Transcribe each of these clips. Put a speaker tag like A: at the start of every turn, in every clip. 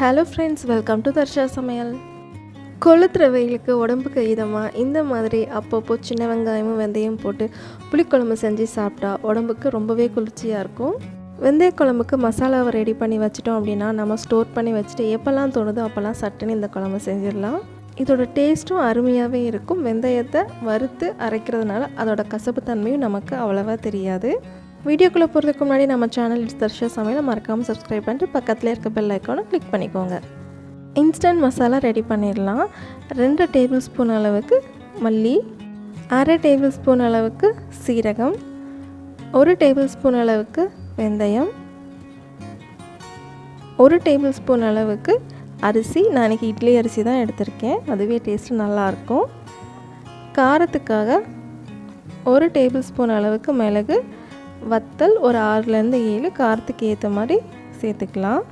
A: Hello friends welcome to Dharsha சமையல் கொளுத்துற வெயிலுக்கு உடம்புக்கு இதமாக இந்த மாதிரி அப்பப்போ சின்ன வெங்காயமும் வெந்தயம் போட்டு புளிக்குழம்பு செஞ்சு சாப்பிட்டா உடம்புக்கு ரொம்பவே குளிர்ச்சியாக இருக்கும். வெந்தய குழம்புக்கு மசாலாவை ரெடி பண்ணி வச்சிட்டோம் அப்படின்னா நம்ம ஸ்டோர் பண்ணி வச்சுட்டு எப்போல்லாம் தோணுதோ அப்போல்லாம் சட்டுன்னு இந்த குழம்பு செஞ்சிடலாம். இதோட டேஸ்ட்டும் அருமையாகவே இருக்கும். வெந்தயத்தை வறுத்து அரைக்கிறதுனால அதோட கசப்பு தன்மையும் நமக்கு அவ்வளோவா தெரியாது. வீடியோக்குள்ளே போகிறதுக்கு முன்னாடி நம்ம சேனல் இட்ஸ் தர்ஷா சமையல் மறக்காமல் சப்ஸ்கிரைப் பண்ணிட்டு பக்கத்தில் இருக்க பெல் ஐக்கானும் கிளிக் பண்ணிக்கோங்க. இன்ஸ்டன்ட் மசாலா ரெடி பண்ணிடலாம். ரெண்டு டேபிள் ஸ்பூன் அளவுக்கு மல்லி அரை டேபிள் ஸ்பூன் அளவுக்கு சீரகம் ஒரு டேபிள் ஸ்பூன் அளவுக்கு வெந்தயம் ஒரு டேபிள் ஸ்பூன் அளவுக்கு அரிசி. நான் இன்றைக்கி இட்லி அரிசி தான் எடுத்திருக்கேன். அதுவே டேஸ்ட்டு நல்லாயிருக்கும் காரத்துக்காக ஒரு டேபிள் ஸ்பூன் அளவுக்கு மிளகு வத்தல் ஒரு ஆறுலேருந்து ஏழு காரத்துக்கு ஏற்ற மாதிரி சேர்த்துக்கலாம்.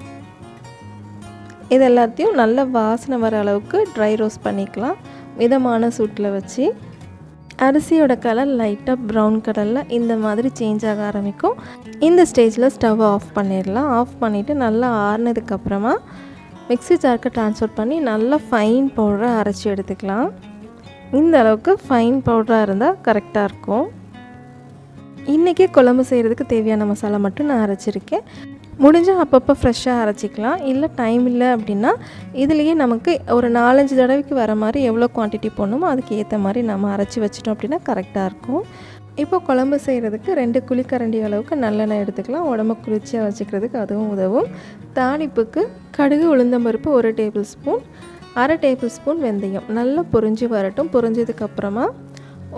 A: இது எல்லாத்தையும் நல்ல வாசனை வர அளவுக்கு ட்ரை ரோஸ்ட் பண்ணிக்கலாம். மிதமான சூட்டில் வச்சு. அரிசியோட கலர் லைட்டாக ப்ரௌன் கலரில் இந்த மாதிரி சேஞ்ச் ஆக ஆரம்பிக்கும். இந்த ஸ்டேஜில் ஸ்டவ் ஆஃப் பண்ணிடலாம். ஆஃப் பண்ணிவிட்டு நல்லா ஆறுனதுக்கப்புறமா மிக்ஸி ஜாருக்கு ட்ரான்ஸ்ஃபர் பண்ணி நல்லா ஃபைன் பவுடராக அரைச்சி எடுத்துக்கலாம். இந்த அளவுக்கு ஃபைன் பவுடராக இருந்தால் கரெக்டாக இருக்கும். இன்றைக்கி குழம்பு செய்கிறதுக்கு தேவையான மசாலா மட்டும் நான் அரைச்சிருக்கேன். முடிஞ்சால் அப்பப்போ ஃப்ரெஷ்ஷாக அரைச்சிக்கலாம். இல்லை டைம் இல்லை அப்படின்னா இதுலேயே நமக்கு ஒரு நாலஞ்சு தடவைக்கு வர மாதிரி எவ்வளோ குவான்டிட்டி போடணுமோ அதுக்கு ஏற்ற மாதிரி நம்ம அரைச்சி வச்சிட்டோம் அப்படின்னா கரெக்டாக இருக்கும். இப்போ குழம்பு செய்கிறதுக்கு ரெண்டு குழிக்கரண்டி அளவுக்கு நல்லெண்ணெய் எடுத்துக்கலாம். உடம்பு குளிர்ச்சியாக வச்சுக்கிறதுக்கு அதுவும் உதவும். தாளிப்புக்கு கடுகு உளுந்தம்பருப்பு ஒரு டேபிள் ஸ்பூன் அரை டேபிள் ஸ்பூன் வெந்தயம். நல்லா பொரிஞ்சு வரட்டும். பொரிஞ்சதுக்கப்புறமா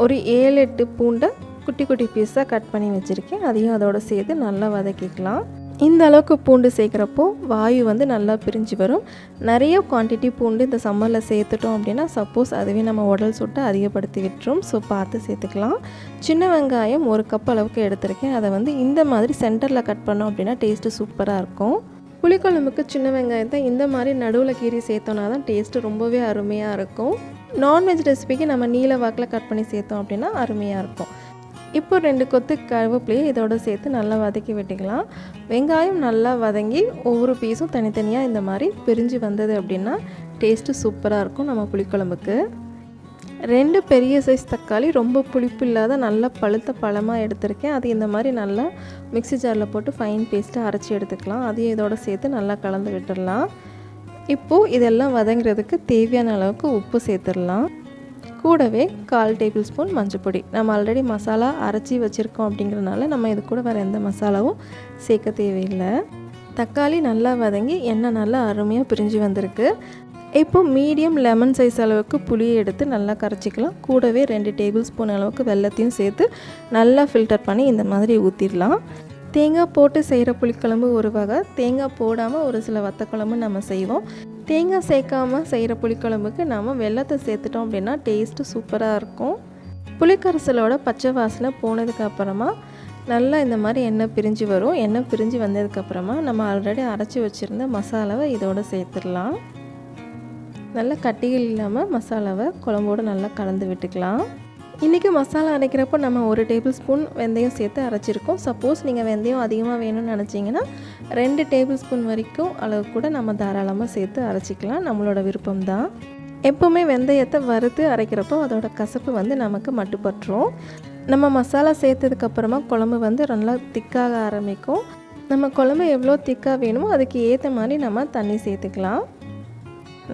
A: ஒரு ஏழு எட்டு பூண்டை குட்டி குட்டி பீஸாக கட் பண்ணி வச்சுருக்கேன். அதையும் அதோடு சேர்த்து நல்லா வதக்கிக்கலாம். இந்த அளவுக்கு பூண்டு சேர்க்குறப்போ வாயு வந்து நல்லா பிரிஞ்சு வரும். நிறைய குவான்டிட்டி பூண்டு இந்த சம்மரில் சேர்த்துட்டோம் அப்படின்னா சப்போஸ் அதுவே நம்ம உடல் சுட்டை அதிகப்படுத்தி விட்டுரும். ஸோ பார்த்து சேர்த்துக்கலாம். சின்ன வெங்காயம் ஒரு கப் அளவுக்கு எடுத்திருக்கேன். அதை வந்து இந்த மாதிரி சென்டரில் கட் பண்ணோம் அப்படின்னா டேஸ்ட்டு சூப்பராக இருக்கும். புளிக்குழம்புக்கு சின்ன வெங்காயத்தை இந்த மாதிரி நடுவில் கீறி சேர்த்தோன்னா தான் டேஸ்ட்டு ரொம்பவே அருமையாக இருக்கும். நான்வெஜ் ரெசிபிக்கு நம்ம நீல வாக்கில் கட் பண்ணி சேர்த்தோம் அப்படின்னா அருமையாக இருக்கும். இப்போ ரெண்டு கொத்து கருவேப்பிலையை இதோட சேர்த்து நல்லா வதக்கி விட்டுக்கலாம். வெங்காயம் நல்லா வதங்கி ஒவ்வொரு பீஸும் தனித்தனியாக இந்த மாதிரி பிரிஞ்சு வந்தது அப்படின்னா டேஸ்ட்டு சூப்பராக இருக்கும் நம்ம புளிக்குழம்புக்கு. ரெண்டு பெரிய சைஸ் தக்காளி ரொம்ப புளிப்பு இல்லாத நல்லா பழுத்த பழமாக எடுத்திருக்கேன். அது இந்த மாதிரி நல்லா மிக்ஸி ஜாரில் போட்டு ஃபைன் பேஸ்ட்டு அரைச்சி எடுத்துக்கலாம். அதையும் இதோட சேர்த்து நல்லா கலந்து விட்டுடலாம். இப்போது இதெல்லாம் வதங்குறதுக்கு தேவையான அளவுக்கு உப்பு சேர்த்துடலாம். கூடவே கால் டேபிள் ஸ்பூன் மஞ்சப்பொடி நம்ம ஆல்ரெடி மசாலா அரைச்சி வச்சுருக்கோம் அப்படிங்கிறனால நம்ம இது கூட வேறு எந்த மசாலாவும் சேர்க்க தேவையில்லை. தக்காளி நல்லா வதங்கி எண்ணெய் நல்லா அருமையாக பிரிஞ்சு வந்திருக்கு. இப்போ மீடியம் லெமன் சைஸ் அளவுக்கு புளியை எடுத்து நல்லா கரைச்சிக்கலாம். கூடவே ரெண்டு டேபிள் ஸ்பூன் அளவுக்கு வெள்ளத்தையும் சேர்த்து நல்லா ஃபில்டர் பண்ணி இந்த மாதிரி ஊற்றிடலாம் தேங்காய் போட்டு செய்கிற புளிக்குழம்பு ஒரு வகை. தேங்காய் போடாமல் ஒரு சில வத்த குழம்பு நம்ம செய்வோம். தேங்காய் சேர்க்காமல் செய்கிற புளிக்குழம்புக்கு நாம் வெள்ளத்தை சேர்த்துட்டோம் அப்படின்னா டேஸ்ட்டு சூப்பராக இருக்கும். புளிக்கரைசலோட பச்சை வாசனை போனதுக்கப்புறமா நல்லா இந்த மாதிரி எண்ணெய் பிரிஞ்சு வரும். எண்ணெய் பிரிஞ்சு வந்ததுக்கப்புறமா நம்ம ஆல்ரெடி அரைச்சி வச்சுருந்த மசாலாவை இதோடு சேர்த்துடலாம். நல்லா கட்டிகள் இல்லாமல் மசாலாவை குழம்போடு நல்லா கலந்து விட்டுக்கலாம். இன்றைக்கி மசாலா அரைக்கிறப்போ நம்ம ஒரு டேபிள் ஸ்பூன் வெந்தயம் சேர்த்து அரைச்சிருக்கோம். சப்போஸ் நீங்கள் வெந்தயம் அதிகமாக வேணும்னு நினச்சிங்கன்னா ரெண்டு டேபிள் ஸ்பூன் வரைக்கும் அளவு கூட நம்ம தாராளமாக சேர்த்து அரைச்சிக்கலாம். நம்மளோட விருப்பம் தான். எப்போவுமே வெந்தயத்தை வறுத்து அரைக்கிறப்போ அதோட கசப்பு வந்து நமக்கு மட்டுப்பட்டுரும் நம்ம மசாலா சேர்த்ததுக்கப்புறமா குழம்பு வந்து நல்லா திக்காக ஆரம்பிக்கும். நம்ம குழம்பு எவ்வளோ திக்காக வேணுமோ அதுக்கு ஏற்ற மாதிரி நம்ம தண்ணி சேர்த்துக்கலாம்.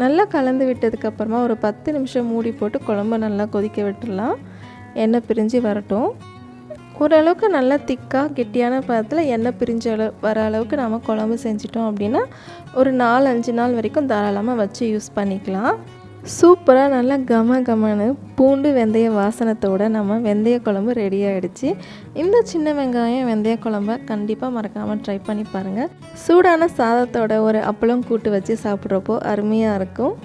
A: நல்லா கலந்து விட்டதுக்கப்புறமா ஒரு பத்து நிமிஷம் மூடி போட்டு குழம்பு நல்லா கொதிக்க விட்டுடலாம். எண்ணெய் பிரிஞ்சு வரட்டும். ஓரளவுக்கு நல்லா திக்காக கெட்டியான பதத்தில் எண்ணெய் பிரிஞ்ச அளவு வர அளவுக்கு நம்ம குழம்பு செஞ்சிட்டோம் அப்படின்னா ஒரு நாலு அஞ்சு நாள் வரைக்கும் தாராளமாக வச்சு யூஸ் பண்ணிக்கலாம். சூப்பராக நல்லா கம கமன்னு பூண்டு வெந்தய வாசனத்தோட நம்ம வெந்தய குழம்பு ரெடி ஆகிடுச்சு இந்த சின்ன வெங்காயம் வெந்தய குழம்ப கண்டிப்பாக மறக்காமல் ட்ரை பண்ணி பாருங்கள் சூடான சாதத்தோட ஒரு அப்பளம் கூட்டு வச்சு சாப்பிட்றப்போ அருமையாக இருக்கும்.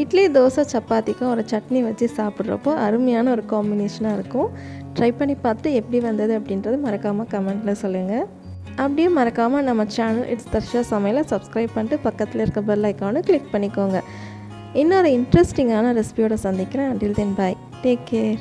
A: இட்லி தோசை சப்பாத்திக்கும் ஒரு சட்னி வச்சு சாப்பிட்றப்போ அருமையான ஒரு காம்பினேஷனாக இருக்கும். ட்ரை பண்ணி பார்த்து எப்படி வந்தது அப்படின்றது மறக்காமல் கமெண்ட்டில் சொல்லுங்கள் அப்படியே மறக்காமல் நம்ம சேனல் இட்ஸ் தர்ஷா சமையலை சப்ஸ்கிரைப் பண்ணிட்டு பக்கத்தில் இருக்க பெல் ஐக்கானை கிளிக் பண்ணிக்கோங்க. இன்னொரு இன்ட்ரெஸ்டிங்கான ரெசிபியோட சந்திக்கிறேன். Until then bye take care